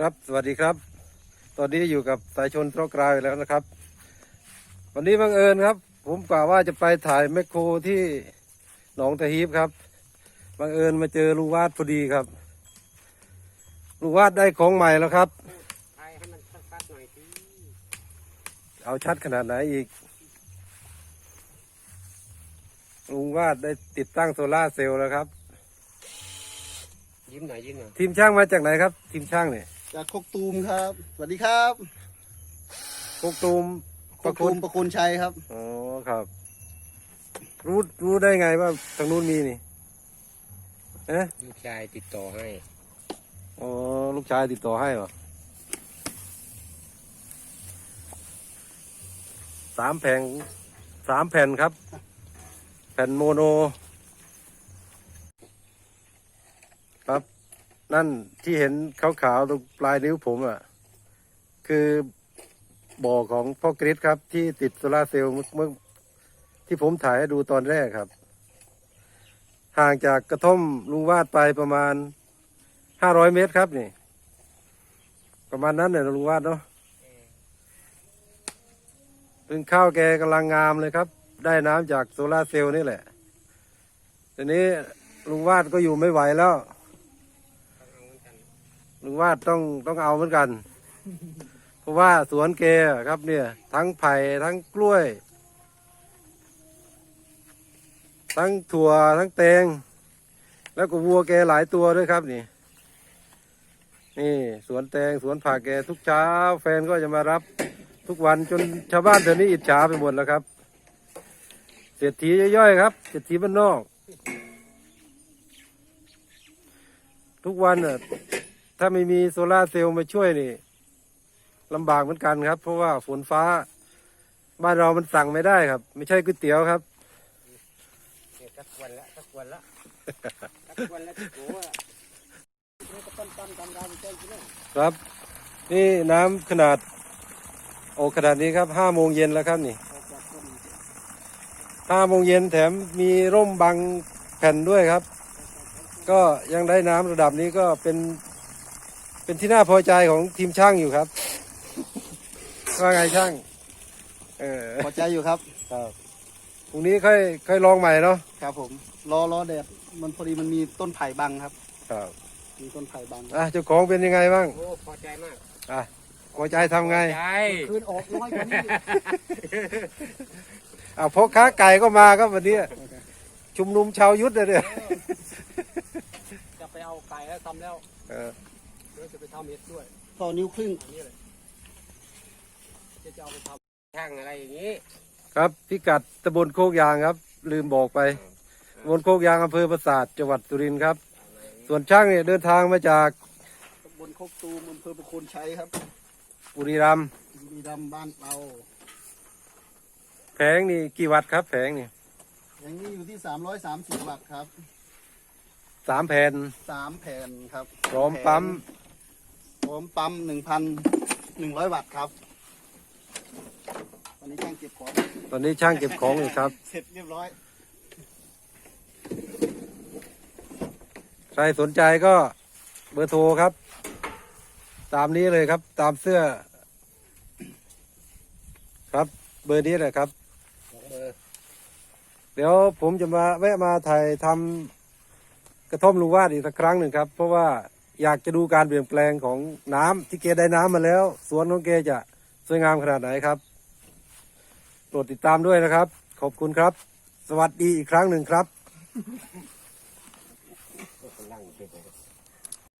ครับสวัสดีครับ ตอนนี้อยู่กับสายชนตรอกราวอีกแล้วนะครับ วันนี้บังเอิญครับ ผมกล่าวว่าจะไปถ่ายแมคโครที่หนองตะฮีบครับบังเอิญมาเจอลุงวาดพอดีครับลุงวาดได้ของใหม่แล้วครับไอ้ให้มันชัดๆหน่อยสิเอาชัดขนาดไหนอีกลุงวาดได้ติดตั้งโซลาร์เซลล์แล้วครับ ยิ้มหน่อยยิ้มหน่อยทีมช่างมาจากไหนครับ ทีมช่างเนี่ย จากคกตูมครับ สวัสดีครับพวกตูมคกตูมประคุณชัยครับ อ๋อครับ รู้รู้ได้ไงว่าทางนู้นมีนี่เอ๊ะลูกชายติดต่อให้ อ๋อ ลูกชายติดต่อให้เหรอสามแผ่นสามแผ่นครับ แผ่นโมโน ครับ นั่นที่เห็นขาวๆตรงปลายนิ้วผมอะ คือบ่อของพ่อกริดครับ ที่ติดโซลาเซลล์เมื่อที่ผมถ่ายให้ดูตอนแรกครับ ห่างจากกระท่อมลุงวาดไปประมาณห้าร้อยเมตรครับนี่ ประมาณนั้นเนี่ยลุงวาดเนาะเป็นข้าวแกกำลังงามเลยครับ ได้น้ำจากโซลาเซลล์นี่แหละทีนี้ลุงวาดก็อยู่ไม่ไหวแล้ว ลุงวาดต้องต้องเอาเหมือนกัน เพราะว่าสวนแกะครับเนี่ย ทั้งไผ่ทั้งกล้วย ทั้งถั่วทั้งแตง แล้วก็วัวแกหลายตัวด้วยครับนี่ นี่สวนแตงสวนผักแกทุกเช้า แฟนก็จะมารับทุกวันจนชาวบ้านแถวนี้อิจฉาไปหมดแล้วครับ เศรษฐีย่อยๆครับเศรษฐีบ้านนอก ทุกวันน่ะ ถ้าไม่มีโซลาร์เซลล์มาช่วยนี่ลำบากเหมือนกันครับ เพราะว่าฝนฟ้า บ้านเรามันสั่งไม่ได้ครับ ไม่ใช่ก๋วยเตี๋ยวครับเนี่ยสักวันละสักวันละสักวันละที่โก้อะนี่ก็ปั้นปั้นๆกันดาวใจกินเลยครับ นี่น้ำขนาด โอขนาดนี้ครับห้าโมงเย็นแล้วครับนี่ออกจากต้นห้าโมงเย็นแถมมีร่มบังแผ่นด้วยครับ ก็ยังได้น้ำระดับนี้ก็เป็น เป็นที่น่าพอใจของทีมช่างอยู่ครับ ว่าไงช่าง เออพอใจอยู่ครับ ครับพรุ่งนี้ค่อยค่อยลองใหม่เนาะครับผมรอรอแดดมันพอดีมันมีต้นไผ่บังครับ ครับมีต้นไผ่บังอะเจ้าของเป็นยังไงบ้างโอ้พอใจมากอะพอใจทำไงใจคืนออกน้อยกว่านี้อะพกค้าไก่ก็มาครับวันนี้ชุมนุมชาวยุทธเลยเนี่ยจะไปเอาไก่แล้วทำแล้วเออ เดี๋ยวจะไปทำเห็ดด้วยต่อนิ้วครึ่งอันนี้เลยจะจะเอาไปทำช่างอะไรอย่างนี้ ครับพิกัดตำบลโคกยางครับ ลืมบอกไปตำบลโคกยางอำเภอปราสาทจังหวัดสุรินทร์ครับ ส่วนช่างเนี่ยเดินทางมาจากตำบลคกตูมอำเภอประคุณชัยครับบุรีรัมย์มีดำบ้านเราแผงนี่กี่วัตต์ครับ แผงนี่อย่างนี้อยู่ที่330วัตต์ครับสามแผ่น3แผ่นครับพร้อมปั๊ม พร้อมปั๊ม1,100วัตต์ครับตอนนี้ช่างเก็บของตอนนี้ช่างเก็บของอยู่ครับ เสร็จเรียบร้อยใครสนใจก็เบอร์โทรครับ ตามนี้เลยครับ ตามเสื้อ ครับเบอร์นี้แหละครับสองเบอร์เดี๋ยวผมจะมาแวะมาถ่ายทำกระท่อมลุงวาดอีกสักครั้งหนึ่งครับ เพราะว่า อยากจะดูการเปลี่ยนแปลงของน้ำที่เกได้น้ำมาแล้ว สวนของเกจะสวยงามขนาดไหนครับโปรดติดตามด้วยนะครับ ขอบคุณครับ สวัสดีอีกครั้งหนึ่งครับ